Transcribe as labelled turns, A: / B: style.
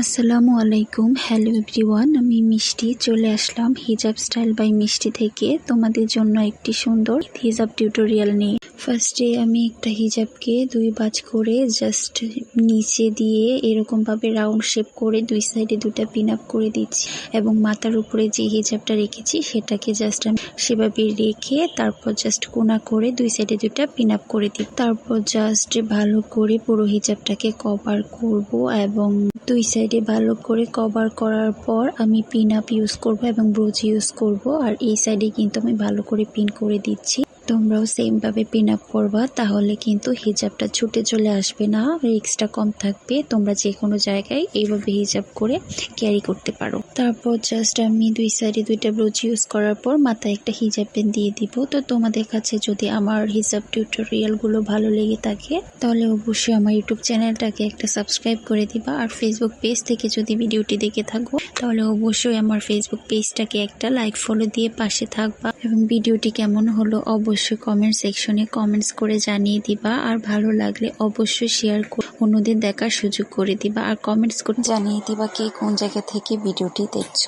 A: আসসালামু আলাইকুম। Hello everyone আমি মিষ্টি। চলে আসলাম হিজাব স্টাইল বাই মিষ্টি থেকে। তোমাদের জন্য একটি সুন্দর হিজাব টিউটোরিয়াল নিয়ে। ফার্স্টে আমি একটা হিজাবকে দুই বাজ করে জাস্ট নিচে দিয়ে এরকমভাবে রাউন্ড শেপ করে দুই সাইডে দুটা পিন আপ করে দিচ্ছি এবং মাথার উপরে যে হিজাবটা রেখেছি সেটাকে জাস্ট আমি সেভাবে রেখে তারপর জাস্ট কোনা করে দুই সাইডে দুটা পিন আপ করে দিই তারপর জাস্ট ভালো করে পুরো হিজাবটাকে কভার করব এবং দুই সাইডে ভালো করে কভার করার পর আমি পিন আপ ইউজ করব এবং ব্রোচ ইউজ করব। আর এই সাইডে কিন্তু আমি ভালো করে পিন করে দিচ্ছি। তোমরাও সেমভাবে পিন আপ করবা, তাহলে কিন্তু হিজাবটা ছুটে চলে আসবে না রিক্সটা কম থাকবে। তোমরা যে কোনো জায়গায় এইভাবে হিজাব করে ক্যারি করতে পারো। তারপর জাস্ট আমি দুই সাইডে দুইটা ব্রোচ ইউজ করার পর মাথায় একটা হিজাব পেন দিয়ে দিব। তো তোমাদের কাছে যদি আমার হিজাব টিউটোরিয়ালগুলো ভালো লেগে থাকে, তাহলে অবশ্যই আমার ইউটিউব চ্যানেলটাকে একটা সাবস্ক্রাইব করে দিবা। আর ফেসবুক পেজ থেকে যদি ভিডিওটি দেখে থাকো, তাহলে অবশ্যই আমার ফেসবুক পেজটাকে একটা লাইক ফলো দিয়ে পাশে থাকবা। এবং ভিডিওটি কেমন হলো অবশ্যই কমেন্ট সেকশনে কমেন্টস করে জানিয়ে দিবা। আর ভালো লাগলে অবশ্যই শেয়ার করে অন্যদের দেখার সুযোগ করে দিবা। আর কমেন্টস করে জানিয়ে দিবা কে কোন জায়গা থেকে ভিডিওটি দেখছ।